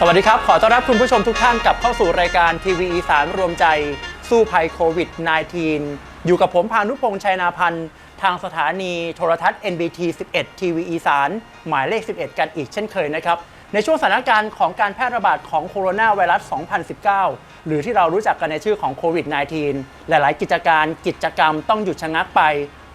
สวัสดีครับ ขอต้อนรับคุณผู้ชมทุกท่านกลับเข้าสู่รายการทีวีอีสานรวมใจสู้ภัยโควิด -19 อยู่กับผมพานุพงษ์ชัยนาพันธ์ ทางสถานีโทรทัศน์ NBT 11 ทีวีอีสานหมายเลข 11 กันอีกเช่นเคยนะครับ ในช่วงสถานการณ์ของการแพร่ระบาดของโคโรนาไวรัส 2019 หรือที่เรารู้จักกันในชื่อของโควิด -19 หลาย ๆ กิจการกิจกรรมต้องหยุดชะงักไป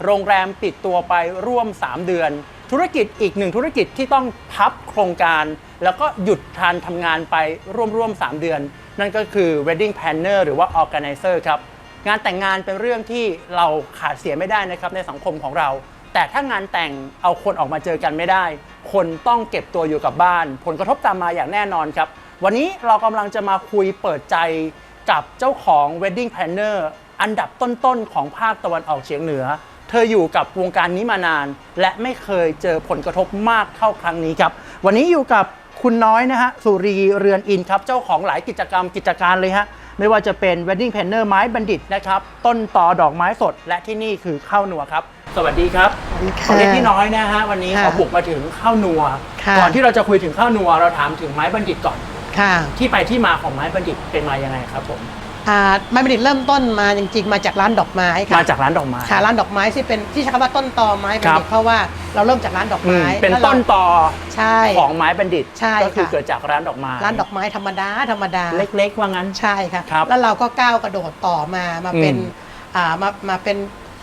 โรงแรมปิดตัวไปร่วม 3 เดือน ธุรกิจอีกหนึ่งธุรกิจที่ต้องพับโครงการ แล้วก็หยุดทานทำงานไปร่วมๆ 3 เดือน นั่นก็คือ wedding planner หรือว่า organizer ครับ งานแต่งงานเป็นเรื่องที่เราขาดเสียไม่ได้นะครับในสังคมของเรา แต่ถ้างานแต่งเอาคนออกมาเจอกันไม่ได้ คนต้องเก็บตัวอยู่กับบ้าน ผลกระทบตามมาอย่างแน่นอนครับ วันนี้เรากำลังจะมาคุยเปิดใจกับเจ้าของ wedding planner อันดับต้นๆ ของภาคตะวันออกเฉียงเหนือ เธออยู่กับวงการนี้มานาน และไม่เคยเจอผลกระทบมากเท่าครั้งนี้ครับ วันนี้อยู่กับ คุณน้อยนะฮะสุรีเรือนอินครับ เจ้าของหลายกิจกรรมกิจการเลยฮะ ไม่ว่าจะเป็น wedding planner ไม้บัณฑิตนะครับ ต้นต่อดอกไม้สด และที่นี่คือข้าวนัวครับ สวัสดีครับสวัสดีค่ะขอเรียกพี่น้อยนะฮะ วันนี้ค่ะขอบุกมาถึงข้าวนัว ค่ะ ก่อนที่เราจะคุยถึงข้าวนัว เราถามถึงไม้บัณฑิตก่อน ค่ะ ที่ไปที่มาของไม้บัณฑิตเป็นมายังไงครับผม อ่าไม้ประดิษฐ์เริ่มต้นมาจริงๆ มาจากร้านดอกไม้ค่ะมาจากร้านดอกไม้ ค่ะร้านดอกไม้ที่เป็นที่ใช้คำว่าต้นตอไม้ประดิษครัฐ์บ เพราะว่าเราเริ่มจากร้านดอกอืมไม้เป็นแล้วราต้นตอใช่ ของไม้บัณฑิต ใช่ก็คือค่ะ เกิดจากร้านดอกไม้ร้านดอกไม้ธรรมดาธรรมดา เล็กๆ ว่างั้น ใช่ค่ะครับแล้วเราก็ก้าวกระโดดต่อมามาเป็นอืมอ่ามามาเป็น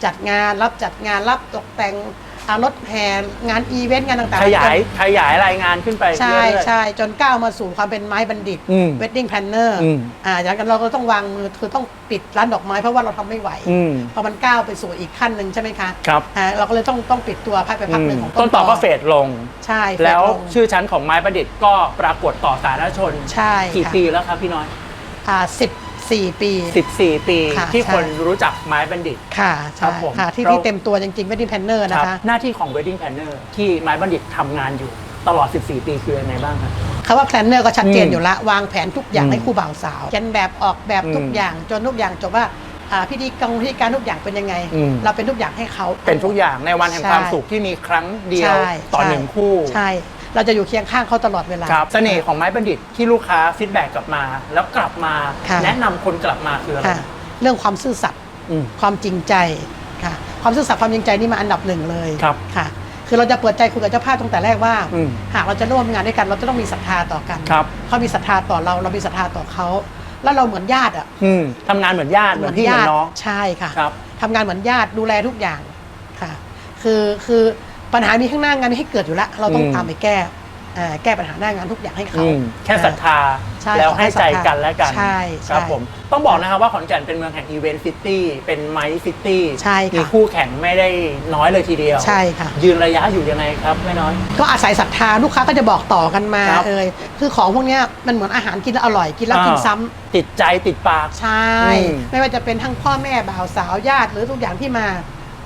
จัดงานรับจัดงานรับตกแต่งอ่า รถแห่งานอีเวนต์งานต่างๆขยายขยายรายงานขึ้นไปใช่เรื่อยๆใช่จนก้าวมาสู่ความเป็นไม้บัณฑิตอืม wedding planner อืมอ่าจากนั้นเราก็ต้องวางมือคือต้องปิดร้านดอกไม้เพราะว่าเราทำไม่ไหวอืมพอมันก้าวไปสู่อีกขั้นหนึ่งใช่ไหมคะครับอ่าเราก็เลยต้องต้องปิดตัวพักไปพักหนึ่งของต้นต่อก็เฟดลงใช่เฟดแล้วลงชื่อชั้นของไม้ประดิษฐ์ก็ปรากฏต่อสาธารณชนใช่กี่ค่ะปีแล้วครับพี่น้อยอ่าสิบ สี่ปี 14 ปีค่ะที่ใช่ คนรู้จักไม้บัณฑิต ค่ะครัใช่บผมค่ะที่เรา ที่เต็มตัวจริงๆ wedding planner คนะรับคะหน้าที่ของ wedding planner ที่ไม้บัณฑิตทำงานอยู่ตลอด 14 ปีคือยังไงบ้างครับ คำว่า planner ก็ชัดเจนอืมอยู่ละ วางแผนทุกอย่างอืมให้คู่บ่าวสาวเขียนแบบออกแบบทุกอืมอย่างจนทุกอย่างจบว่าอ่าพิธีกรรมพิธีการทุกอย่างเป็นยังไง อืม เราเป็นทุกอย่างให้เขา เป็นทุกอย่างในวันแห่งใช่ความสุขที่มีครั้งเดียวใช่ต่อใช่หนึ่งคู่ ใช่ เราจะอยู่เคียงข้างเขาตลอดเวลา ครับเสน่ห์ของไม้บัณฑิตที่ลูกค้าฟีดแบ็กกลับมา แล้วกลับมาค่ะ แนะนำคนกลับมาคืออะไรค่ะเรื่องความซื่อสัตย์อืม ความจริงใจค่ะ ความซื่อสัตย์ความจริงใจนี่มาอันดับหนึ่งเลยครับค่ะ คือเราจะเปิดใจคุยกับเจ้าภาพตั้งแต่แรกว่า อืมหากเราจะร่วมงานด้วยกัน เราจะต้องมีศรัทธาต่อกันครับ เขามีศรัทธาต่อเราเรามีศรัทธาต่อเขาแล้วเราเหมือนญาติอะอืมทำงานเหมือนญาติเหมือนพี่เหมือนน้อง ใช่ค่ะครับ ทำงานเหมือนญาติดูแลทุกอย่างค่ะ คือคือ ปัญหามีข้างหน้างานไม่ให้เกิดอยู่แล้ว เราต้องอืม ตามไปแก้อ่าแก้ปัญหาหน้างานทุกอย่างให้เขา อืม แค่ศรัทธาใช่แล้วขอให้ให้ใจศรัทธากันและกันใช่ใช่ ครับผมต้องบอกนะครับว่าขอนแก่นเป็นเมืองแห่งอีเวนต์ซิตี้เป็นไมซ์ซิตี้ใช่ค่ะมีคู่แข่งไม่ได้น้อยเลยทีเดียว ใช่ค่ะ ยืนระยะอยู่ยังไงครับไม่น้อย ก็อาศัยศรัทธาลูกค้าก็จะบอกต่อกันมาครับเอยคือของพวกเนี้ยมันเหมือนอาหารกินแล้วอร่อยกินแล้วกินซ้ำติดใจติดปาก ใช่ อืมไม่ว่าจะเป็นทั้งพ่อแม่บ่าวสาวญาติหรือทุกอย่างที่มา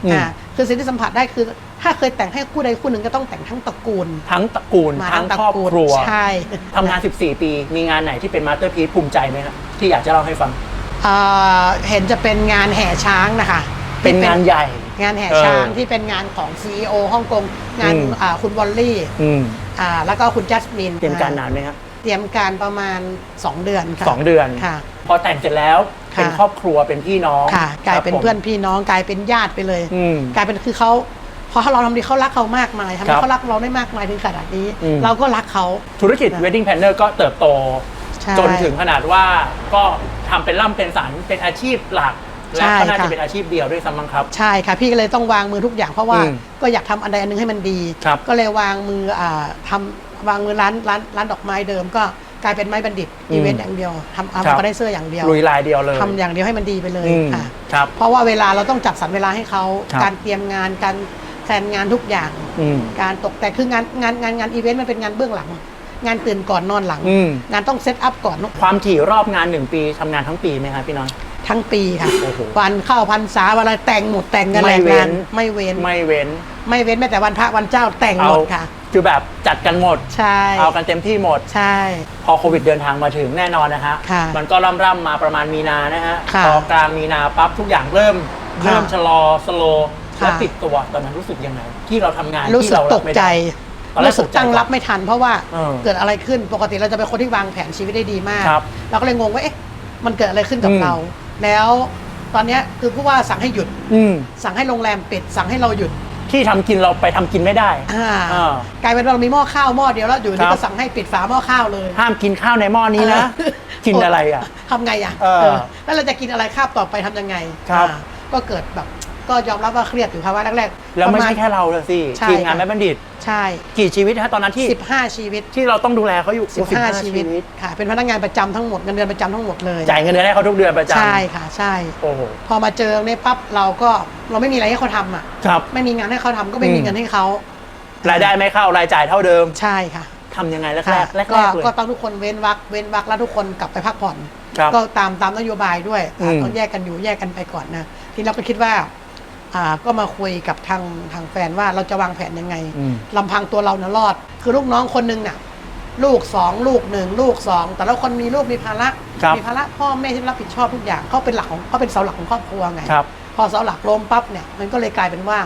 อืม อ่าคือสิ่งที่สัมผัสได้คือ ถ้าเคยแต่งให้คู่ใดคู่หนึ่งก็ต้องแต่งทั้งตระกูล ทั้งตระกูลมาทั้งตระครอบกูลครัวใช่ ทำงาน 14 ปี มีงานไหนที่เป็นมาสเตอร์พีซภูมิใจไหมครับที่อยากจะเล่าให้ฟังอ่าเห็นจะเป็นงานแห่ช้างนะคะเป็นงานใหญ่ งานแห่เออช้างที่เป็นงานของ CEO ฮ่องกงงานอืม อ่าคุณวอลลี่อืมอ่าแล้วก็คุณจัสมินเตรียมการนานไหมครับเตรียมการประมาณ 2 เดือนค่ะสองเดือน ค่ะ พอแต่งเสร็จแล้วค่ะ เป็นครอบครัวเป็นพี่น้องค่ะ กลายเป็นครับผมเพื่อนพี่น้องกลายเป็นญาติไปเลย อืม กลายเป็นคือเขา พอเราทำดีเขารักเขามากมายทำครัให้บเขารักเราได้มากมายถึงขนาดนี้ อืม เราก็รักเขา ธุรกิจค่ะ wedding planner ก็เติบโต ใช่ จนถึงขนาดว่าก็ทำเป็นล่ำเป็นสันเป็นอาชีพหลัก และใช่ก็น่าจะค่ะ เป็นอาชีพเดียวด้วยซ้ำมั้งครับ ใช่ค่ะพี่ก็เลยต้องวางมือทุกอย่างเพราะว่าอืมก็อยากทำอันใดอันหนึงให้มันดี ครับก็เลยวางมืออ่าทำวางมือร้านร้านร้านดอกไม้เดิม ก็กลายเป็นไม้บัณฑิตอืมอีเวนต์อย่างเดียวทำเอาครับก็ได้เสื้ออย่างเดียวลุยลายเดียวเลยทำอย่างเดียวให้มันดีไปเลยอืมค่ะ ครับ เพราะว่าเวลาเราต้องจัดสรรเวลาให้เขาครับการเตรียมงานการแท นงานทุกอย่าง อืม การตกแต่งคืองานงานงานงานอีเวนต์มันเป็นงานเบื้องหลัง งานตื่นก่อนนอนหลัง อืม งานต้องเซตอัพก่อนความถี่รอบงานหนึ่งปีทำงานทั้งปีไหมครับพี่น้อย ทั้งปีค่ะโอ้โหวันเข้าพรรษาวันอะไรแต่งหมดแต่งกันไม่แหละเว้งานน ไม่เว้นไม่เว้นไม่เว้นแม้แต่วันพระวันเจ้าแต่งหเอามดค่ะ คือแบบจัดกันหมด ใช่เอากันเต็มที่หมด ใช่ พอโควิดเดินทางมาถึงแน่นอนนะฮะ ค่ะมันก็ร่ำร่ำๆมาประมาณมีนานะฮะ ค่ะพอกลางมีนาปั๊บทุกอย่างเริ่ม ค่ะ เริ่มชะลอสโลค่ะ และปิดตัวตอนนั้นรู้สึกยังไง ที่เราทำงานรู้สึที่กเราตรับกไม่ใจได้ตอนแรกรู้สึกตกใจตั้งก่อนรับไม่ทัน เพราะว่าเออเกิดอะไรขึ้นปกติเราจะเป็นคนที่วางแผนชีวิตได้ดีมากครับเราก็เลยงงว่าเอ๊ะมันเกิดอะไรขึ้นกับอืมเรา แล้วตอนเนี้ยคือผู้ว่าสั่งให้หยุดอืมสั่งให้โรงแรมปิด สั่งให้เราหยุดที่ทำกินเราไปทำกินไม่ได้อ่าอ่ากลายเป็นว่าเรามีหม้อข้าวหม้อเดียวแล้วอยู่ครันี่บก็สั่งให้ปิดฝาหม้อข้าวเลย ห้ามกินข้าวในหม้อนี้นะเออกินอะไรอะทำไงอะเออเออแล้วเราจะกินอะไรคาบต่อไปทำยังไงครับอ่าก็เกิดแบบ ก็ยอมรับว่าเครียดอยู่ครับว่าแรกๆแล้วไม่ประาใช่ณแค่เราเลยสิใช่ทีมงานค่ะ แม่บัณฑิต ใช่ กี่ชีวิตฮะตอนนั้นที่15 ชีวิต ที่เราต้องดูแลเขาอยู่โอ้15 ชีวิตค่ะ เป็นพนักงานประจำทั้งหมดเงินเดือนประจำทั้งหมดเลยจ่ายเงินเดือนให้เขาทุกเดือนประจำใช่ค่ะ ใช่ โอ้โหพอมาเจอเนี่ยปั๊บเราก็เราไม่มีอะไรให้เขาทำอะ ครับ ไม่มีงานให้เขาทำก็ไม่มีอืม เงินให้เขารายได้ไม่เข้ารายจ่ายเท่าเดิมใช่ค่ะทำยังไงแรกค่ะๆแรกก็ๆเลยก็ต้องทุกคนเว้นวักเว้นวักแล้วทุกคนกลับไปพักผ่อน ครับ ก็ตามตามนโยบายด้วยอืม ต้องแยกกันอยู่แยกกันไปก่อนนะ ทีนี้เราก็คิดว่า อ่าก็มาคุยกับทางทางแฟนว่าเราจะวางแผนยังไงอืม ลำพังตัวเราเนี่ยรอด คือลูกน้องคนหนึงน่ะลูกสองลูกหนึ่งลูกสองแต่ละคนมีลูกมีภาระครับ มีภาระพ่อแม่ที่รับผิดชอบทุกอย่างเขาเป็นหลักของเขาเป็นเสาหลักของครอบครัวไง ครับ พอเสาหลักล้มปั๊บเนี่ยมันก็เลยกลายเป็นว่า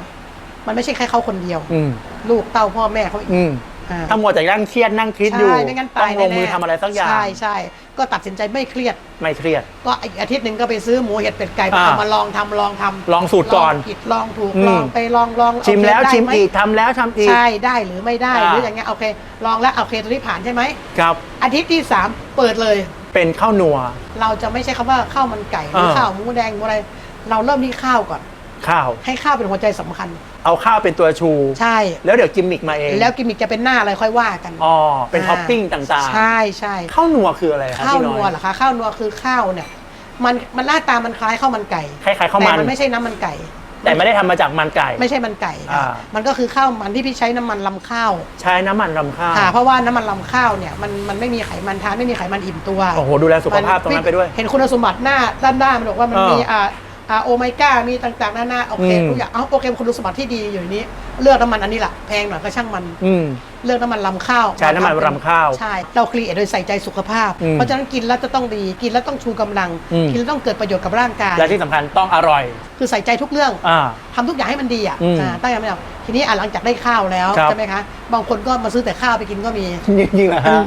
มันไม่ใช่แค่เขาคนเดียว อืมลูกเต้าพ่อแม่เขาอีกอืม อ่า ถ้ามัวแต่นั่งเครียดนั่งคิดอยู่ใช่ไม่งั้นต้ตาอยงลแน่งมือทำอะไรสักอย่าง ใช่ใช่ก็ตัดสินใจไม่เครียด ไม่เครียด ก็อีกอาทิตย์หนึ่งก็ไปซื้อหมูเห็ดเป็ดไก่อ่าเอามาลองทำลองทำลองสูตรก่อนลงผิดลองถูกอืม ลองไปลองลองชิมโอเคแล้วได้ชิมไหอีกทำแล้วทำอีก ใช่ได้หรือไม่ได้อ่า หรืออย่างเงี้ยโอเค ลองแล้วโอเคตัวนี้ผ่านใช่ไหมครับ อาทิตย์ที่3เปิดเลย เป็นข้าวนัว เราจะไม่ใช่คำว่าข้าวมันไก่หรืออ่าข้าวหมูแดงหมูอะไร เราเริ่มที่ข้าวก่อน ข้าว ให้ข้าวเป็นหัวใจสำคัญ เอาข้าวเป็นตัวชู ใช่ แล้วเดี๋ยวกิมมิกมาเองแล้วกิมมิกจะเป็นหน้าอะไรค่อยว่ากันอ๋อเป็นอ่าท็อปปิ้งต่างๆใช่ใช่ข้าวนัวคืออะไรครับข้าวพี่นัอวยเหรอคะข้าวนัวคือข้าวเนี่ยมันมันหน้าตามันคล้ายข้าวมันไก่คล้ายๆข้าวมันแต่มันไม่ใช่น้ำมันไก่ แต่ไม่ได้ทำมาจากมันไก่ ไม่ใช่มันไก่ค่ะอ่า มันก็คือข้าวมันที่พี่ใช้น้ำมันลำข้าวใช้น้ำมันรำข้าว ค่ะ เพราะว่าน้ำมันลำข้าวเนี่ยมันมันไม่มีไขมันทานไม่มีไขมันอิ่มตัวโอ้โหดูแลสุขภาพตรงนั้นไปด้วย เห็นคุณสมบัติหน้าด้านหน้ามันบอกว่ามันเออมีอ่าอ่า โอเมก้ามีต่างๆนานาโอเคอืมทุกอย่างเอาโอเคคุณสมบัติที่ดีอยู่ในนี้ เลือกน้ำมันอันนี้แหละแพงหน่อยก็ช่างมัน อืม เลือกน้ำมันลำข้าวใช้น้ำมันรำข้าวใช่ เราครีเอทโดยใส่ใจสุขภาพ อืมเพราะฉะนั้นกินแล้วจะต้องดี กินแล้วต้องชูกำลัง อืม กินแล้วต้องเกิดประโยชน์กับร่างกาย และที่สำคัญต้องอร่อย คือใส่ใจทุกเรื่องอ่า ทำทุกอย่างให้มันดีอะอืมอ่าตั้งใจไม่เอาทีนี้อะหลังจากได้ข้าวแล้วครับ ใช่ไหมคะ บางคนก็มาซื้อแต่ข้าวไปกินก็มี จริงๆเหรอฮะ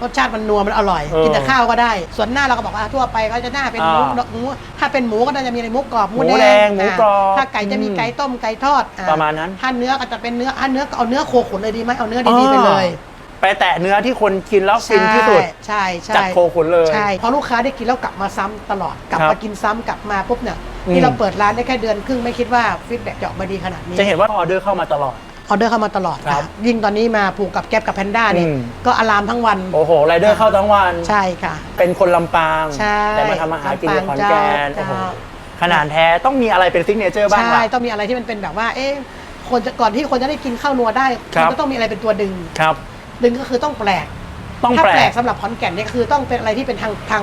รสชาติมันนัวมันอร่อย เออกินแต่ข้าวก็ได้ ส่วนหน้าเราก็บอกว่าทั่วไปเขาจะหน้าเป็นหมูอ่าหมูถ้าเป็นหมูก็น่าจะมีอะไรหมูกรอบหมูหมูแดงหมูกรอบถ้าไก่จะมีอืมไก่ต้มไก่ทอดอ่ประมาณนั้น ถ้าเนื้อก็จะเป็นเนื้ออะเนื้อก็เอาเนื้อโคขุนเลยดีไหมเอาเนื้อดีๆไปเลยไปแตะเนื้อที่คนกินแล้วฟินที่สุด ใช่ใช่จัดโคขุนเลย ใช่พอลูกค้าได้กินแล้วกลับมาซ้ำตลอดกลับครับมากินซ้ำกลับมาปุ๊บเนี่ยอืม ที่เราเปิดร้านได้แค่เดือนครึ่งไม่คิดว่าฟีดแบ็กจะออกมาดีขนาดนี้ จะเห็นว่าออเดอร์เข้ามาตลอด ออเดอร์เข้ามาตลอดครับนะยิ่งตอนนี้มาผูกกับแก๊ปกับแพนด้าเนี่ยอืม ก็อารามทั้งวันโอ้โหไรเดอร์เข้าทั้งวัน ใช่ค่ะ เป็นคนลำปาง ใช่แต่มาทำอาหารกินที่ขอนแก่นเจ้า โอ้โหขนาดแท้ต้องมีอะไรเป็นซิกเนเจอร์บ้างใช่ล่ะ ต้องมีอะไรที่มันเป็นแบบว่า เอ๊ะ คนจะก่อนที่คนจะได้กินข้าวนัวได้ครับมันก็ต้องมีอะไรเป็นตัวดึง ครับ ดึงก็คือต้องแปลกต้องถ้าแปลแปลกกสำหรับขอนแก่นเนี่ยคือต้องเป็นอะไรที่เป็นทางทาง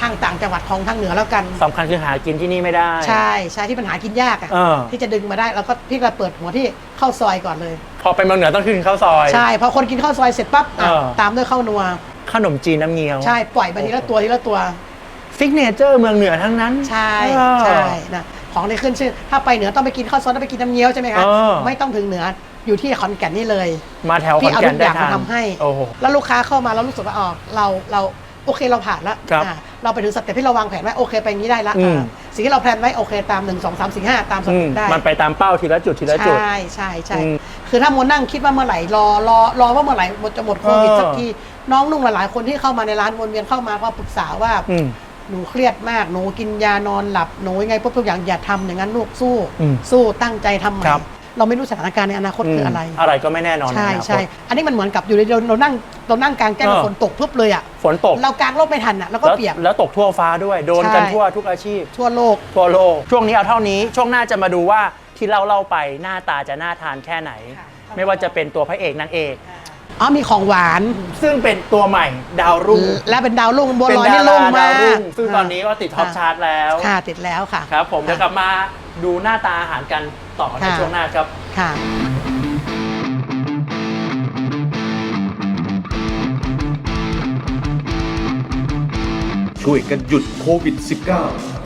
ทางต่างจังหวัดของทางเหนือแล้วกันสำคัญคือหากินที่นี่ไม่ได้ใช่ใช่ที่ปัญหากินยากอะเออที่จะดึงมาได้แล้วก็พี่ก็เปิดหัวที่เข้าซอยก่อนเลย พอไปเมืองเหนือต้องขึ้นข้าวซอย ใช่พอคนกินข้าวซอยเสร็จปั๊บอะเออ ตามด้วยข้าวนัว ขนมจีนน้ำเงี้ยวใช่ปล่อยไปทีละตัวทีละตัว ซิกเนเจอร์เมืองเหนือทั้งนั้นใช่เออ ใช่นะ ของที่ขึ้นชื่อ ถ้าไปเหนือต้องไปกินข้าวซอยต้องไปกินน้ำเงี้ยวใช่ไหมคะเออ ไม่ต้องถึงเหนืออยู่ที่ขอนแก่นนี่เลย มาแถวขพี่อนเอาแก่ทุนกอได้ย่างทามานทำให้ โอ้โห แล้วลูกค้าเข้ามาแล้วรู้สึกว่าอ๋อเราเราโอเคเราผ่านแล้วครับอะเราไปถึงสเต็ปที่เราวางแผนไว้โอเคไปอย่างนี้ได้ละอืม อะสิ่งที่เราแพลนไว้โอเคตามหนึ่งสองสามสี่ห้าตามสอืเต็มปได้มันไปตามเป้าทีละจุดทีละจุด ใช่ใช่ใช่อืมคือถ้าโมนั่งคิดว่าเมื่อไหร่รอรอรอว่าเมื่อไหร่จะหมดโควิดเออ สักทีน้องนุ่งหลายๆคนที่เข้ามาในร้านวนเวียนเข้ามาก็ปรึกษาว่า อืม หนูเครียดมากหนูกินยานอนหลับหนูยังไงปุ๊บทุกอย่างอย่าทำอย่างนั้นลูกสู้อืมสู้ตั้งใจทำใหม่ครับ เราไม่รู้สถานการณ์ในอนาคตคืออะไร อะไรก็ไม่แน่นอนใช่นอนาคต ใช่อันนี้มันเหมือนกับอยู่ในเราเรานั่งเรานั่งกลางแจ้งเออ ฝนตกปุ๊บเลยอะฝนตกเรากางร่มไม่ทันอะแล้วก็แล้วเปียกแล้วตกทั่วฟ้าด้วย โดนกันใช่ ทั่วทุกอาชีพ ทั่วโลก ทั่วโลก ช่วงนี้เอาเท่านี้ ช่วงหน้าจะมาดูว่าที่เราเล่าไปหน้าตาจะน่าทานแค่ไหน ค่ะไม่ว่าจะเป็นตัวพระเอกนางเอก อ๋อมีของหวาน ซึ่งเป็นตัวใหม่ดาวรุ่งและเป็นดาวรุ่งบัวเป็นลอยดานี่รารุ่งมาดาวรุ่กงซึ่งตอนนี้ก็ติดท็อปชาร์ตแล้ว ค่ะติดแล้วค่ะ ครับ ผมเดี๋ยวกลับมาดูหน้าตาอาหารกันต่อในค่ะช่วงหน้าครับ ค่ะช่วยกันหยุดโควิด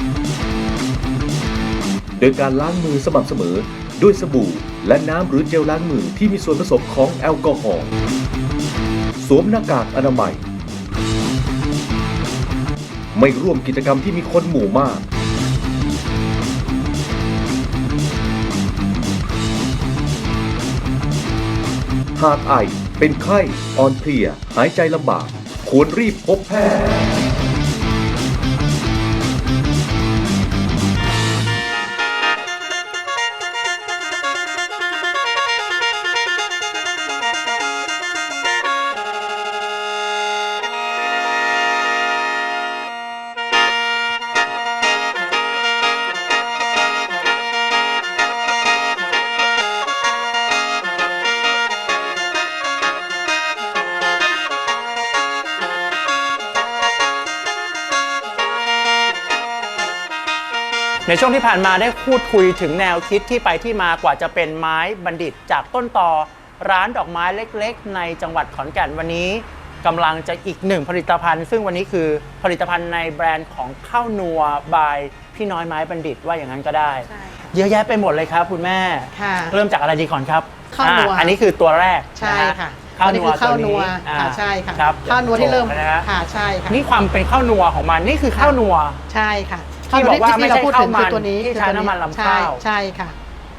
-19 โดยการล้างมือสม่ำเสมอด้วยสบู่ และน้ำหรือเจลล้างมือที่มีส่วนผสมของแอลกอฮอล์สวมหน้ากากอนามัย ไม่ร่วมกิจกรรมที่มีคนหมู่มาก หากไอเป็นไข้ อ่อนเพลีย หายใจลำบาก ควรรีบพบแพทย์ ช่วงที่ผ่านมาได้พูดคุยถึงแนวคิดที่ไปที่มากว่าจะเป็นไม้บัณฑิตจากต้นตอร้านดอกไม้เล็กๆ ในจังหวัดขอนแก่นวันนี้กำลังจะอีกหนึ่งผลิตภัณฑ์ ซึ่งวันนี้คือผลิตภัณฑ์ในแบรนด์ของข้าวนัวบายพี่น้อยไม้บัณฑิตว่าอย่างนั้นก็ได้ ใช่ค่ะเยอะแยะไปหมดเลยครับคุณแม่ ค่ะ เริ่มจากอะไรดีก่อนครับข้าวนัว อ่อันนี้คือตัวแรกใช่นฮค่ะข้าวอันนันี้วคือข้าวนัวตัอ่ค่ะใช่ค่ะ ครับข้าวนัวที่เริ่มนะฮะค่ะใช่ค่ะ นี่ความเป็นข้าวนัวของมันนี่คือข้าวนัว ใช่ค่ะ ที่บอกว่าไม่ใช่ที่เรพูดถึงข้าวมันคือตัวนี้ที่ใช้คือตัวน้ำมันลำข้าวใช่ใช่ค่ะ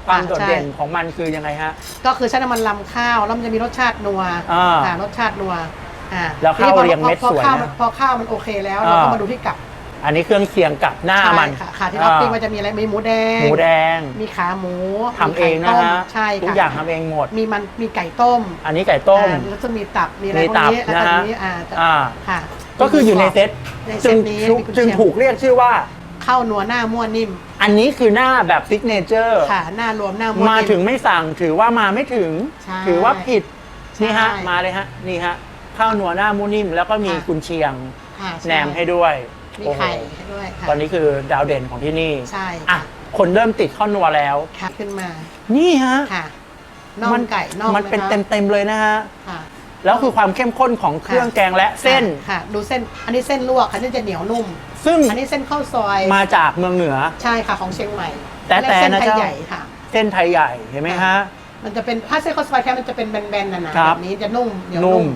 ความโดดเด่นใช่ของมันคือยังไงฮะ ก็คือใช้น้ำมันลำข้าวแล้วมันจะมีรสชาตินัวอ่าค่ะรสชาตินัวอ่าแล้วข้าวทีนี้พอเรียงเม็ดพอสวยข้าวนะมันพอข้าวมันโอเคแล้วเราก็อ่ามมาดูที่กับ อันนี้เครื่องเคียงกับหน้าใช่มันค่ะค่ะที่ท็อปปิ้งมันจะมีอะไรมีหมูแดงหมูแดง มีขาหมูทำเองนะมีไข่ต้มฮะใช่ค่ะทุกอย่างทำเองหมด มีมันมีไก่ต้ม อันนี้ไก่ต้มอ่าแล้วจะมีตับมีอะไรมีพวกตับนี้แล้วนะก็ฮะนี้อ่าจะอ่าค่ะ ก็คืออยู่ในเซตในเซจึตงนี้จึงมีกุนจึงเชียงถูกเรียกชื่อว่า ข้าวนัวหน้ามั่วนิ่ม อันนี้คือหน้าแบบซิกเนเจอร์ค่ะ หน้ารวมหน้ามั่วมานิ่มถึงไม่สั่งถือว่ามาไม่ถึง ใช่ถือว่าผิดใช่นี่ฮะมาเลยฮะนี่ฮะข้าวหนัวหน้ามูนิ่ม แล้วก็มีค่ะ กุนเชียงค่ะช่แหนมให้ด้วยมีโอ้โหไข่ให้ด้วยค่ะตอนนี้คือดาวเด่นของที่นี่ใช่อะค่ะคนเริ่มติดข้าวนัวแล้ว ค่ะขึ้นมานี่ฮะค่ะน่องไก่น่องมันเป็นะคะเต็มๆเลยนะฮะค่ะ แล้วคือความเข้มข้นของเครื่องแกงและเส้น ค่ะ ดูเส้น อันนี้เส้นลวกอันนี้จะเหนียวนุ่ม ซึ่งอันนี้เส้นข้าวซอยมาจากเมืองเหนือ ใช่ค่ะของเชียงใหม่ แต่เรียกแต่เส้นนะไทยเจ้า ใหญ่ค่ะ เส้นไทยใหญ่เห็นไหมฮะ มันจะเป็นถ้าเส้นข้าวซอยแค่มันจะเป็นแบนๆนะนะครับ แบบนี้จะนุ่มเหนียวนุ่นุ่ม ม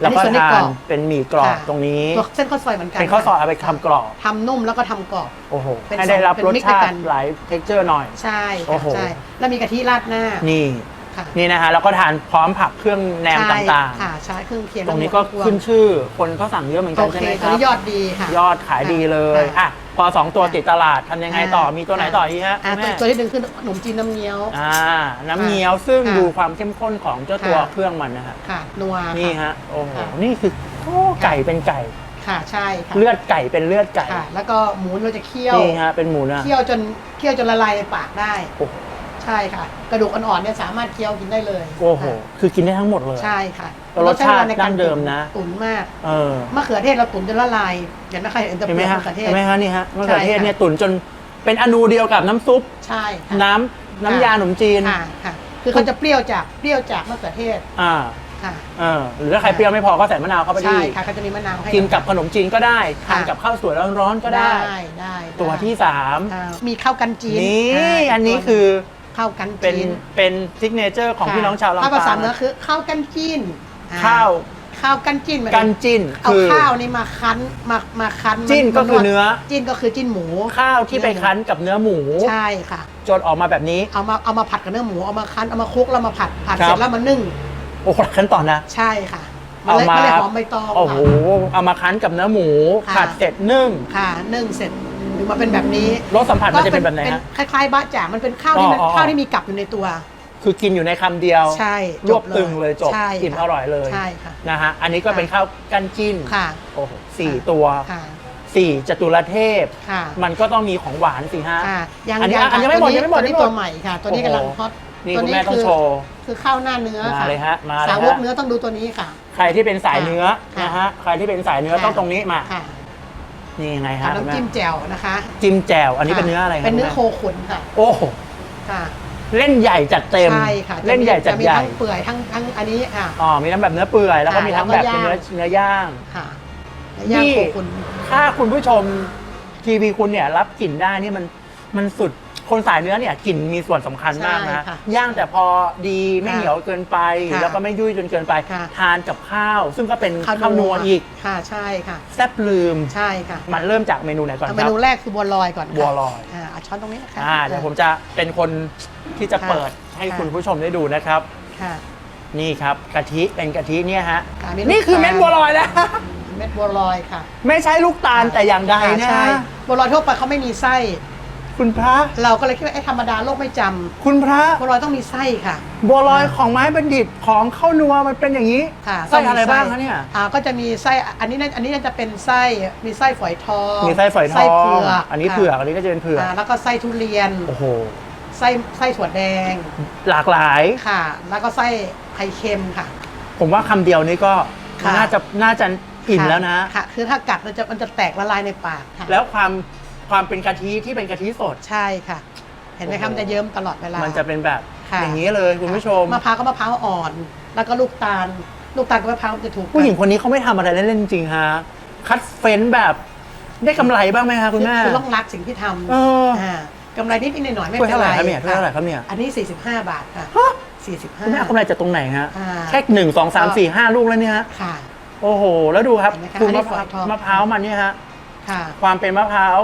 แล้วก็อันนี้ส่วนที่ทากรนอบเป็นหมี่กรอบค่ะ ตรงนี้ ตัวเส้นข้าวซอยเหมือนกันเป็นข้าวซอยเอาไปทำกรอบ ทำนุ่มแล้วก็ทำกรอบ โอ้โหเป็นให้ได้รับเป็นรสมิกซ์ชาด้วยกัตินหลายเท็กเจอร์หน่อย ใช่โอ้ค่ะโห ใช่ แล้วมีกะทิราดหน้า นี่ ค่ะนี่นะฮะแล้วก็ทานพร้อมผักเครื่องแหนมใช่ต่างค่ะใช้เครื่องเคียงๆ ตรงนี้ก็ขึ้นชื่อคนเขาสั่งเยอะเหมือนกัโอนเคใช่ไหมคตัวรับนี้ยอดดีค่ะ ยอดขายดีเลยค่ะอะพอ2ตัวติดตลาดทำยังไงต่อมีตัวไหนต่ออีกฮะอ่าแม่ตัวที่หนึ่งคือขนมจีนน้ำเงี้ยว อ่าน้ำเงี้ยวซึ่งค่ะดูความเข้มข้นของเจ้าตัวค่ะ เครื่องมันนะฮะค่ะ นัวนี่ค่ะ ฮะโอ้โหค่ะ นี่คือโอ้ไก่เป็นไก่ ค่ะใช่ค่ะเลือดไก่เป็นเลือดไก่ค่ะ แล้วก็หมูเราจะเคี่ยวนี่ฮะเป็นหมูนะ เคี่ยวจนเคี่ยวจนละลายในปากได้ โอ้โห ใช่ค่ะ กระดูกอ่อนๆเนี่ยสามารถเคี้ยวกินได้เลยโอ้โห ค่ะคือกินได้ทั้งหมดเลย ใช่ค่ะแล้วรสชาติเใวลในกดั้งเดิมนะ ตุ๋นมากเออมะเขือเทศเราตุ๋นจนละลายเห็นไหมใครเห็นแต่เห็นเปไหมลือกฮะมะเขือเทศ เห็นไหมฮะนี่ฮะมะเขือเทศใช่ค่ะ เนี่ยตุ๋นจนเป็นอนูเดียวกับน้ำซุป ใช่ค่ะ น้ำน้ำยาขนมจีน ค่ะค่ะคือเขาจะเปรี้ยวจากเปรี้ยวจากมะเขือเทศอ่าค่ะเออหรือถ้าใครเปรี้ยวไม่พอก็ใส่มะนาวเข้าไปใช่ดีค่ะเขาจะมีมะนาวให้ กินกับขนมจีนก็ได้ค่ะทานกับข้าวสวยร้อนๆก็ได้ ได้ได้ตัวได้ที่สามอ่ามีข้าวกันจีนนี่าอันนี้คือ ข้าวกันเป็นจีนเป็นซิกเนเจอร์ของพี่น้องชาวลำถ้าภาษาปางเหนือคือข้าวกันจีนอ่ข้าวข้าวกันจีนหมายถึงกันจิ้นเอาคือ ข้าวนี่มาคั้นมามาคั้นจิ้นก็คือเนื้อ จิ้นก็คือจิ้นหมู ข้าวที่ไปคั้นกับเนื้อหมูใช่ค่ะ จนออกมาแบบนี้ เอามาเอามาผัดกับเนื้อหมูเอามาคั้นเอามาคลุกแล้วมาผัดผัดครับ เสร็จแล้วมานึ่งโอ้โหขั้นตอนนะ ใช่ค่ะเอามานเลยหอมใบตองโอ้โหค่ะ เอามาคั้นกับเนื้อหมูค่ะ ผัดเสร็จนึ่งค่ะนึ่งเสร็จ ถึงมาเป็นแบบนี้รสสัมผัสมันจะเป็นแบบไหนฮะ คล้ายๆบะจ่างมันเป็นข้าวที่มันอ๋ออ๋อ ข้าวที่มีกับอยู่ในตัว คือกินอยู่ในคำเดียวใช่รวบตึงเลยจบใช่อิ่มค่ะอร่อยเลยใช่ค่ะ นะฮะอันนี้ก็เป็นข้าวกันจิ้นค่ะ โอ้โหสี่ตัวค่ะ สี่จตุรเทพ ค่ะมันก็ต้องมีของหวานสิฮะ ค่ะยังอันนี้ยังอันนี้ไม่หมดยังไม่หมดตัวนี้ยังไม่หมดตัวใหม่ค่ะ ตัวนี้โอ้โหกำลังฮอตนี่ตัวคุณแม่ต้องคือโชว์ คือข้าวหน้าเนื้อมาค่ะเลยฮะมาเลยสาวกฮะเนื้อต้องดูตัวนี้ค่ะ ใครที่เป็นสายเนื้อค่ะนะฮะใครที่เป็นสายเนื้อค่ะ ต้องตรงนี้มา ค่ะ นี่ยังไงฮะคุณน้ำแม่จิ้มแจ่วนะคะจิ้มแจ่วอันนี้ค่ะเป็นเนื้ออะไรครับเป็นเนื้อณโคแม่ขุนค่ะ โอ้โหค่ะเล่นใหญ่จัดเต็ม ใช่ค่ะจะมีเล่นใหญ่จัดจะมีใหญ่ทั้งเปื่อยทั้งทั้งอันนี้อะอ๋อมีทั้งแบบเนื้อเปื่อยแล้วก็ค่ะมีทั้งแล้วแบก็บเป็นเนื้อย่างเนื้อย่างค่ะย่างนี่โคขุนถ้าคุณผู้ชมทีวีคุณเนี่ยรับกลิ่นได้นี่มันมันสุดโคคนสายเนื้อเนี่ยกลิ่นมีส่วนสำคัญมากใช่นะค่ะย่างแต่พอดีไม่ค่ะเหนียวเกินไป ค่ะแล้วก็ไม่ยุ่ยจนเกินไป ค่ะ ทานกับข้าว ซึ่งก็เป็นข้าวนัวอีกค่ะใช่ค่ะ แซ่บลืม ใช่ค่ะมันเริ่มจากเมนูไหนก่อนคเมรับนูแรกคือบัวลอยก่อนค่ะบัวลอย อ่าเอาช้อนตรงนี้นะคะ อ่าเดี๋ยวผมจะเป็นคนที่จะค่ะเปิดให้ค่ะ คุณผู้ชมได้ดูนะครับ ค่ะนี่ครับกะทิเป็นกะทิเนี่ยฮะค่ะมีนี่คือเม็ดบัวลอยแล้ว เม็ดบัวลอยค่ะไม่ใช่ลูกตาลแต่อย่างใดค่ะนะใช่บัวลอยทั่วไปเขาไม่มีไส้ คุณพระ เราก็เลยคิดว่าไอ้ธรรมดาโลกไม่จคุณพระำบัวลอยต้องมีไส้ค่ะ บัวลอยของไม้บัณฑิตของข้าวนัวมันเป็นอย่างนี้ค่ะไส้ต้งมีอะไรบ้างคะเนี่ย อ่าก็จะมีไส้อันนี้น่าอันนี้น่าจะเป็นไส้มีไส้ฝอยทองมีไส้ฝอยทองไส้เผือกอันนี้ค่ะเผือกอันนี้ก็จะเป็นเผือก อ่าแล้วก็ไส้ทุเรียนโอ้โห ไส้ไส้ถั่วแดงหลากหลาย ค่ะ แล้วก็ไส้ไข่เค็มค่ะ ผมว่าคำเดียวนี้ก็ค่ะ น่าจะน่าจะอิ่มแล้วนะ ค่ะ คือถ้ากัดมันจะมันจะแตกละลายในปากค่ะ แล้วความ ความเป็นกะทิที่เป็นกะทิสด ใช่ค่ะ เห็นไหมคะโอ้โห มันจะเยิ้มตลอดเวลา มันจะเป็นแบบค่ะ อย่างนี้เลยคุณผู้ชม มะพร้าวก็มะพร้าวอ่อน แล้วก็ลูกตาล ลูกตาลกับมะพร้าวมันจะถูกกันผู้หญิงคนนี้เขาไม่ทำอะไรเล่นๆจริงๆฮะคัดเฟ้นแบบได้กำไรบ้างไหมคะคุณแม่ คือต้องรักสิ่งที่ทเออำอ่ากำไรนิดๆหน่อยๆไม่ถ้วยเป็นเท่าไหไรร่ครับเนี่ยถ้วยเท่าไหร่ครับเนี่ย อันนี้ 45 บาทค่ะฮะ45 คุณแม่เอากำไรจากตรงไหนฮะอ่า แค่หนึ่งสองสามสี่ห้าลูกแล้วเนี่ยฮะค่ะ โอ้โห แล้วดูครับเห็นไหมคะคุณอันนี้มะพร้าวฝอยทองมะพร้าวมันเนี่ยฮะค่ะ ความเป็นมะพร้าว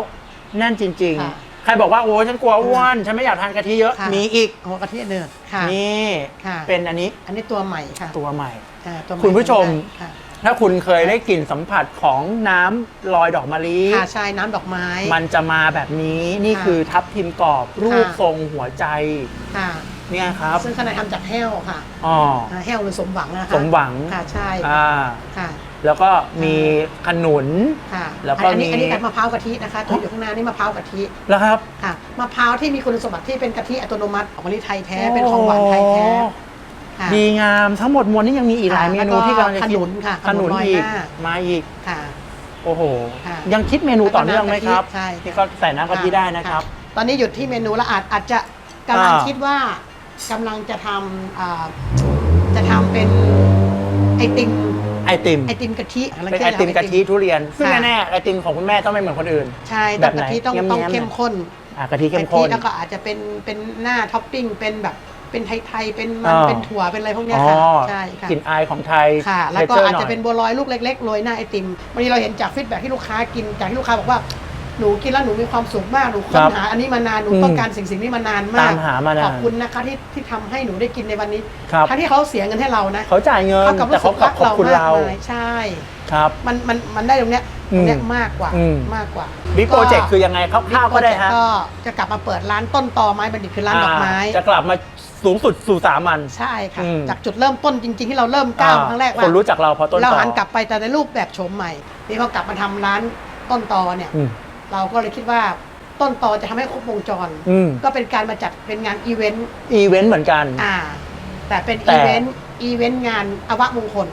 แน่นจริง ค่ะๆ ใครบอกว่าโอ้ฉันกลัวอ้วนฉันไม่อยากทานกะทิเยอะ ค่ะมีอีกหัวกะทิเนื้อ ค่ะนี่ค่ะ เป็นอันนี้อันนี้ตัวใหม่ค่ะตัวใหม่ อ่าตัวใหม่คุณผู้ชม ค่ะถ้าคุณเคยได้กลิ่นสัมผัสของน้ำลอยดอกมะลิ ค่ะใช่น้ำดอกไม้ มันจะมาแบบนี้นี่ค่ะคือทับทิมกรอบรูปค่ะ ทรงหัวใจค่ะเนี่ยครับซึ่งข้างในทำจากแห้วค่ะอ๋อ อ่าแห้วหรือสมหวังนะคะสมหวัง ค่ะใช่อ่า ค่ะ แล้วก็มีขนุน ค่ะแล้วก็อันนี้มี อันนี้กับมะพร้าวกะทินะคะตัวอยู่ข้างหน้านี่มะพร้าวกะทิแล้วครับค่ะมะพร้าวที่มีคุณสมบัติที่เป็นกะทิอัตโนมัติของมะลิไทยแท้เป็นของหวานไทยแท้โอ้ค่ะ ดีงามทั้งหมดมวลนี่ยังมีอีกหลายค่ะเมนูแล้วก็ที่กำลังจะขคิดนุนค่ะขนุนขนุนลอยอีกหน้า มาอีก ค่ะ โอ้โห ค่ะยังคิดเมนูต่อเนื่องไหมครับใช่นี่ก็ใส่น้ำกะทิได้นะครับ ตอนนี้หยุดที่เมนูแล้วอาจอาจจะกำลังอ่า คิดว่ากำลังจะทำอ่าจะทำเป็นไอติม ไอติม ไอติมกะทิกำลังเป็นคิดไอจะติมทำกะทิทุเรียนซึ่งค่ะแน่ๆไอติมของคุณแม่ต้องไม่เหมือนคนอื่น ใช่แบต้องบไหนกะทิต้องแง้มๆต้องเข้มข้นอะกะทิเข้มกะทิข้นแล้วก็อาจจะเป็นเป็นหน้าท็อปปิ้งเป็นแบบเป็นไทยๆ เป็นมันอ่าเป็นถั่ว เป็นอะไรพวกเนี้ยอ๋อค่ะ ใช่ค่ะกลิ่นอายของไทย ค่ะ แล้วก็เทคเจอาจหน่จะยเป็นบัวลอยลูกเล็กๆ โรยหน้าไอติม วันนี้เราเห็นจากฟีดแบ็ที่ลูกค้ากิน จากที่ลูกค้าบอกว่า หนูกินแล้วหนูมีความสุขมากหนูค้นหาอันนี้มานานหนูอืมต้องการสิ่งสิ่งนี้มานานมากตามหามานานขอบคุณนะคะที่ที่ทำให้หนูได้กินในวันนี้ครับ ทั้งที่เขาเสียเงินให้เรานะเขาจ่ายเงินเขากับแต่รู้สึเขากกลัรับกขอบเราคุณมากเรามายใช่ ครับ มันมันมันได้ตรงเนี้ยอืตรมงเนี้ยมากกว่าอืม มากกว่าบิ๊กโปรเจกต์คือยังไงคร่าวๆก็ได้ฮะก็จะกลับมาเปิดร้านต้นตอไม้บัณฑิตคือร้านดอกไม้าจะกลับมาสูงสุดสู่สามัญ ใช่ค่ะ อืม จากจุดเริ่มต้นจริง ๆ ที่เราเริ่มก้าวอ่ครั้งแรกคว่านรู้จักเราเพราะต้นเราต่อหันกลับไปแต่ในรูปแบบโฉมใหม่ นี่พอกลับมาทำร้านต้นตอเนี่ย อืม เราก็เลยคิดว่าต้นตอจะทำให้ครบวงจร อืมก็เป็นการมาจัดเป็นงานอีเวนต์อีเวนต์เหมือนกัน อ่า แต่เป็นแต่ อีเวนต์อีเวนต์งานอวมงคล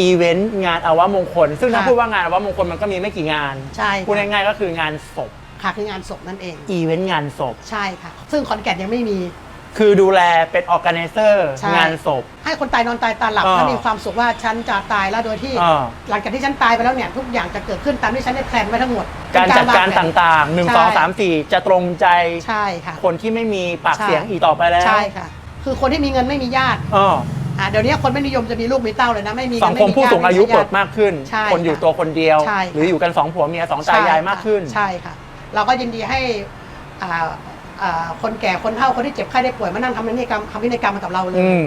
อีเวนต์งานอวมงคล ซึ่งถ้าค่ะ พูดว่างานอวมงคลมันก็มีไม่กี่งานใช่พูดค่ะง่ายๆก็คืองานศพ ค่ะคืองานศพนั่นเอง อีเวนต์งานศพ ใช่ค่ะ ซึ่งขอนแก่นยังไม่มี คือดูแลเป็นออ g a แก z เซอร์ใช่ งานศพ ให้คนตายนอนตายตาหลับอ่าแล้วมีความสุขว่าฉันจะตายแล้วโดยที่ อ่า หลังจากที่ฉันตายไปแล้วเนี่ยทุกอย่างจะเกิดขึ้นตามที่ฉันได้แพลนไว้ทั้งหมดการจัดการเป็นวงแผน ต่างๆ1 ใช่ 2 3 4 จะตรงใจใช่ค่ะ คนที่ไม่มีปากใช่ เสียงอีกต่อไปแล้วใช่ค่ะ คือคนที่มีเงินไม่มีญาติอ๋ออ่าเดี๋ยวนี้คนไม่นิยมจะมีลูกมีเต้าเลยนะไม่มีสังคมไญติผู้สูงอายุไญติเปิดมากขึ้น ใช่คนอยู่ค่ะตัวคนเดียว ใช่ค่ะหรืออยู่กันสองผัวเมียสองตายายมากขึ้น ใช่ค่ะ เราก็ยินดีให้อ่า อ่าคนแก่คนเฒ่าคนที่เจ็บไข้ได้ป่วยมานั่งทำพินัยกรรมทำพินัยกรรมมากับเราเลย อืม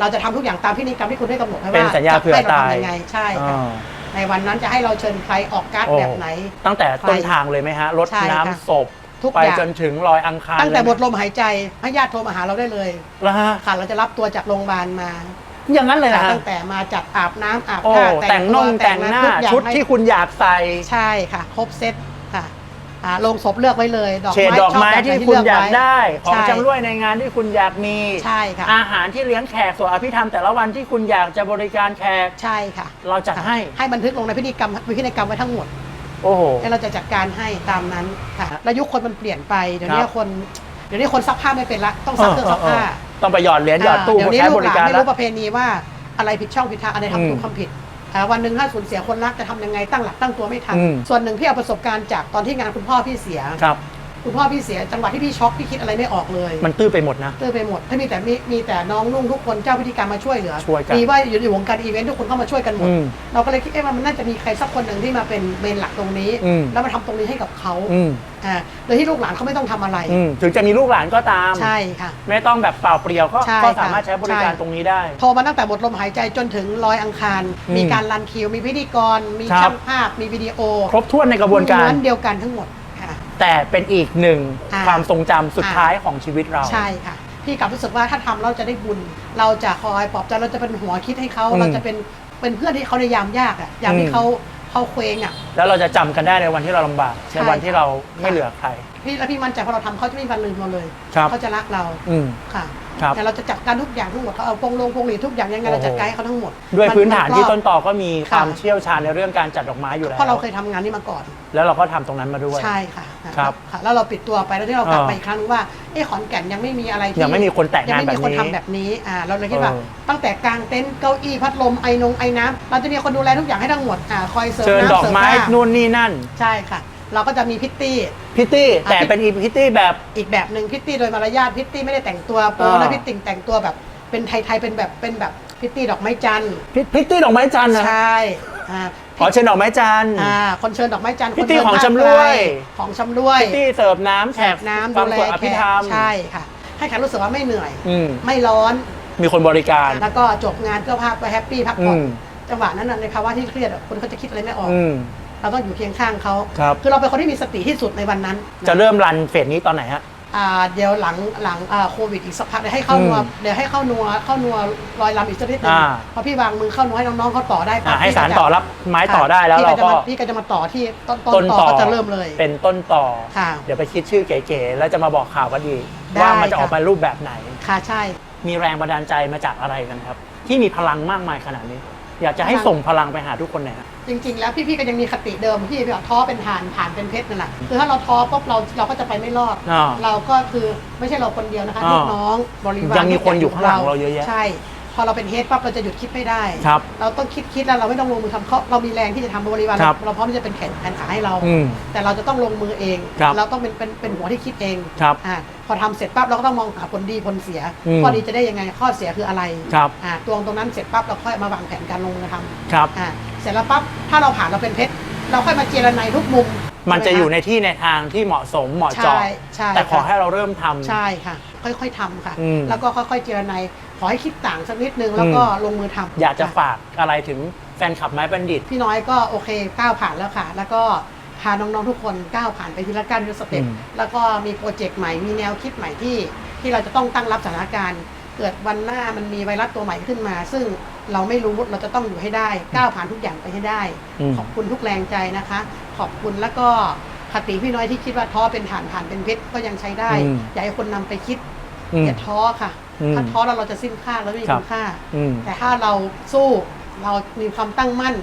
เราจะทำทุกอย่างตามพินัยกรรมที่คุณได้กำหนดให้เป็นว่าสัญญาจะเผื่อให้เราตาย ทำยังไงใช่ค่ะอ่า ในวันนั้นจะให้เราเชิญใครออกการ์ดโอ้ แบบไหน ตั้งแต่ต้นทางเลยไหมฮะรถใช่ค่ะน้ำศพทุกไปอย่าง จนถึงลอยอังคารตั้งแต่เลยหมดลมหายใจให้ญาติโทรมาหาเราได้เลยแล้วฮะค่ะเราจะรับตัวจากโรงพยาบาลมา อย่างนั้นเลยนะฮะตั้งแต่มาจัดอาบน้ำอาบโอ้ท่าแต่งตัน่องวแต่งหน้า ทุกอย่งชุดให้ที่คุณอยากใส่ ใช่ค่ะ ครบเซตค่ะ อ่าลงศพเลือกไว้เลย ดอกเฉดไม้ดอกไม้ชบแบบหนที่คุณอยากเลืว้ได้ ของใช่จำรวยในงานที่คุณอยากมี ใช่ค่ะ อาหารที่เลี้ยงแขกสวดอภิธรรมแต่ละวันที่คุณอยากจะบริการแขก ใช่ค่ะเราจัดให้ ให้บันทึกลงในพิธีกรรมพิธีกรรมไว้ทั้งหมด โอ้โห แล้วเราจะจัดการให้ตามนั้นค่ะครับแล้วยุคคนมันเปลี่ยนไป เดี๋ยวนี้ครับ คน เดี๋ยวนี้คนซักผ้าไม่เป็นละ ต้องซักเครื่องซักผ้าเออเออเออต้องไปหยอดเหรียญหยอดตู้เดี๋ยวนี้ใช้ลูบกหริลานการไม่แล้ว รู้ประเพณีว่าอะไรผิดช่องผิดทางอะไรอืทำถูมกทำผิดอ่า วันหนึ่งถ้าสูญเสียคนรักจะทำยังไงตั้งหลักตั้งตัวไม่ทัน อืม ส่วนหนึ่งพี่เอาประสบการณ์จากตอนที่งานคุณพ่อพี่เสีย ครับ คุณพ่อพี่เสียจังหวะที่พี่ช็อกพี่คิดอะไรไม่ออกเลยมันตื้อไปหมดนะ เตือนไปหมดถ้ามีแต่มีมีแต่น้องนุ่งทุกคนเจ้าพิธีการมาช่วยเหลือช่วยกันมีว่าอยู่ในวงการอีเวนต์ทุกคนเข้ามาช่วยกันหมด อืมเราก็เลยคิดเอ๊ะว่ามันน่าจะมีใครสักคนหนึ่งที่มาเป็นเมนหลักตรงนี้ อืม แล้วมาทำตรงนี้ให้กับเขาอืมอ่าโดยที่ลูกหลานเขาไม่ต้องทำอะไร อืมถึงจะมีลูกหลานก็ตาม ใช่ค่ะ ไม่ต้องแบบเปล่าเปลี่ยวก็ใช่ก็ค่ะสามารถใช้บริการใช่ ตรงนี้ได้ โทรมาตั้งแต่บทลมหายใจจนถึงร้อยอังคาร อืมมีการรันคิว มีพิธีกร มีครับ ช่างภาพ มีวิดีโอครบถ้วนในกระบวนการม้วนเดียวกันทั้งหมดค่ะ แต่เป็นอีกหนึ่งอ่าความทรงจำสุดอ่า ท้ายของชีวิตเรา ใช่ค่ะ พี่กลับรู้สึกว่าถ้าทำเราจะได้บุญ เราจะคอยปลอบใจเราจะเป็นหัวคิดให้เขาอืมเราจะเป็นเป็นเพื่อนที่เขาในยามยากอะยามอืที่ม เขาเขาเคว้งอะแล้วเราจะจำกันได้ในวันที่เราลำบากใช่ในวันที่เราไม่ค่ะ เหลือใคร พี่แล้วพี่มั่นใจพอเราทำเขาจะไม่มีวันลืมเราเลยครับ เขาจะรักเราอืม ค่ะ ครับ แต่เราจะจัดการทุกอย่างทั้งหมดเขาเอาพงลงพงหลีดทุกอย่างยังไงโอ้โหเราจัดการให้เขาทั้งหมดด้วยมัพื้นฐานมัที่รอบต้นต่อก็มีความค่ะเชี่ยวชาญในเรื่องการจัดดอกไม้อยู่แล้วเพราะเราเคยทำงานนี้มาก่อน แล้วเราก็ทำตรงนั้นมาด้วย ใช่ค่ะครับค่ะแล้วเราปิดตัวไปแล้วที่เรากลับอ่าไปอีกครั้งนึงว่าเอ้ขอนแก่นยังไม่มีอะไรที่ยังไม่มีคนแต่งยังงานไม่แบบมีคนนี้ทำแบบนี้อ่าเราเลยคิดว่าเออตั้งแต่กางเต็นท์เก้าอี้พัดลมไอ้นงไอ้น้ำเราจะมีคนดูแลทุกอย่างให้ทั้งหมดอ่าคอยเสิร์ฟเชิญน้ำดอกไม้เสิร์ฟผ้านู่นนี่นั่น ใช่ค่ะ เราก็จะมีพิตตี้ พิตตี้อะแต่เป็นอีพิตตี้แบบ อีกแบบหนึ่งพิตตี้โดยมารยาทพิตตี้ไม่ได้แต่งตัวโป๊อ่า นะพิตตี้แต่งตัวแบบเป็นไทยๆเป็นแบบเป็นแบบพิตตี้ดอกไม้จันทร์พิพิตตี้ดอกไม้จันทร์นะใช่อ่าขอเชิญดอกไม้จันทร์ อ่าคนเชิญดอกไม้จันทร์พิตตี้คนเชิญของผ้าชำร่วยไตของชำรวยพิตตี้เสิร์ฟน้ำแขแขกกน้ำฟัดูงแลสวดอแขภิกธรรมใช่ค่ะ ให้แขกรู้สึกว่าไม่เหนื่อย อืม ไม่ร้อน มีคนบริการ แล้วก็จบงานก็พักไปแฮปปี้พักผ่อนอืม จังหวะนั้นน่ะในภาวะที่เครียดอะคนเขาจะคิดอะไรไม่ออก อืม เราต้องอยู่เคียงข้างเขาครับคือเราเป็นคนที่มีสติที่สุดในวันนั้นจะเริ่มรันเฟสนี้ตอนไหนฮะ อ่าเดี๋ยวหลังหลังอ่าโควิดอีกสักพักเดี๋ยวให้เข้านัวอืมเดี๋ยวให้เข้านัวเข้านัวลอยลำอีกสักนิดหนึงอ่าพอพี่วางมือเข้านัวให้น้องๆเขาต่อได้อะปั๊บให้พี่สารจะต่อรับไม้ต่อได้แล้วพี่เราจะก็มาพี่ก็จะมาต่อที่ต้นต้ต้นนต่ต่ออก็จะเริ่มเลยเป็นต้นต่อ ค่ะ เดี๋ยวไปคิดชื่อเก๋ๆแล้วจะมาบอกข่าวกันดีได้ว่ามันจะออกค่ะ มารูปแบบไหน ค่ะใช่ มีแรงบันดาลใจมาจากอะไรกันครับ ที่มีพลังมากมายขนาดนี้ อยากจะให้พลัง ส่งพลังไปหาทุกคนหน่อยฮะ จริง ๆ แล้วพี่ๆก็ยังมีคติเดิมที่แบบท้อเป็นฐานฐานเป็นเพชรนั่นแหละคือถ้าเราท้อปุ๊บเราเราก็จะไปไม่รอด อ่าเราก็คือไม่ใช่เราคนเดียวนะคะอ่าลูกน้องบริวารยังมีคนอยู่ข้างหลังเราเยอะแยะ ใช่ พอเราเป็นเฮดปั๊บเราจะหยุดคิดไม่ได้ ครับ เราต้องคิดคิดแล้วเราไม่ต้องลงมือทำเขาเรามีแรงที่จะทำบริวารครับเราพร้อมที่จะเป็นแขนแขนขาให้เรา อืมแต่เราจะต้องลงมือเอง ครับเราต้องเป็นเป็นเป็นหัวที่คิดเองครับอ่าพอทำเสร็จปั๊บเราก็ต้องมองหาผลดีผลเสียอืมข้อดีจะได้ยังไงข้อเสียคืออะไรครับ อ่าตวงตรงนั้นเสร็จปั๊บเราค่อยมาวางแผนการลงมือทำครับ อ่า เสร็จแล้วปั๊บถ้าเราผ่านเราเป็นเพชรเราค่อยมาเจรไนทุกมุมมันจะใช่ไหอยู่ในที่ในทางที่เหมาะสมเหมาะเจาะใช่ใช่แต่ขอค่ะให้เราเริ่มทำใช่ค่ะ ค่อยๆทำค่ะอืมแล้วก็ค่อยๆเจรไนขอให้คิดต่างสักนิดนึงแล้วก็ลงมือทำอยากจะค่ฝากอะไรถึงแฟนคลับไม้บัณฑิต พี่น้อยก็โอเคก้าวผ่านแล้วค่ะ แล้วก็พาน้องๆทุกคนก้าวผ่านไปทีละก้าวทีละสเต็ปอืมแล้วก็มีโปรเจกต์ใหม่มีแนวคิดใหม่ที่ที่เราจะต้องตั้งรับสถานการณ์ เกิดวันหน้ามันมีไวรัสตัวใหม่ขึ้นมา ซึ่งเราไม่รู้เราจะต้องอยู่ให้ได้ก้าวผ่านทุกอย่างไปให้ได้ อืม ขอบคุณทุกแรงใจนะคะ ขอบคุณแล้วก็คติพี่น้อยที่คิดว่าท้อเป็นฐานฐานเป็นเพชรก็ยังใช้ได้อืม อยากให้คนนำไปคิดอืม อย่าท้อค่ะ อืมถ้าท้อแล้วเราจะสิ้นค่าแล้วไม่มีครับ คุณค่า อืม แต่ถ้าเราสู้เรามีความตั้งมั่น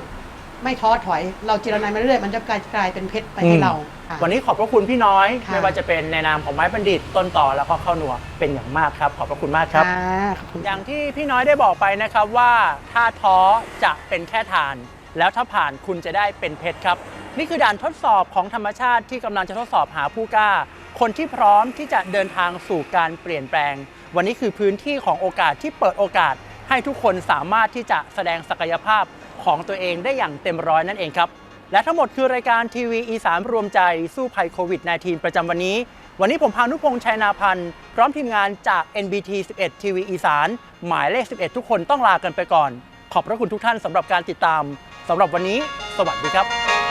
ไม่ท้อถอย เราจิรนายมาเรื่อยๆมันจะกลายกลายเป็นเพชรไปให้เรา ค่ะวันนี้ขอบพระคุณพี่น้อย ค่ะ ไม่ว่าจะเป็นในนามของไม้บัณฑิตต้นต่อแล้วก็เข้าหนัวเป็นอย่างมากครับ ขอบพระคุณมากครับอ่าขอบคุณอย่างที่พี่น้อยได้บอกไปนะครับว่าถ้าท้อจะเป็นแค่ทาน แล้วถ้าผ่านคุณจะได้เป็นเพชรครับ นี่คือด่านทดสอบของธรรมชาติที่กำลังจะทดสอบหาผู้กล้า คนที่พร้อมที่จะเดินทางสู่การเปลี่ยนแปลง วันนี้คือพื้นที่ของโอกาสที่เปิดโอกาส ให้ทุกคนสามารถที่จะแสดงศักยภาพของตัวเองได้อย่างเต็มร้อยนั่นเองครับ และทั้งหมดคือรายการทีวีอีสานรวมใจสู้ภัยโควิด -19 ประจำวันนี้ วันนี้ผมพานุพงษ์ชัยนาพันธ์ พร้อมทีมงานจาก NBT 11 ทีวีอีสานหมายเลข 11 ทุกคนต้องลากันไปก่อน ขอบพระคุณทุกท่านสำหรับการติดตามสำหรับวันนี้ สวัสดีครับ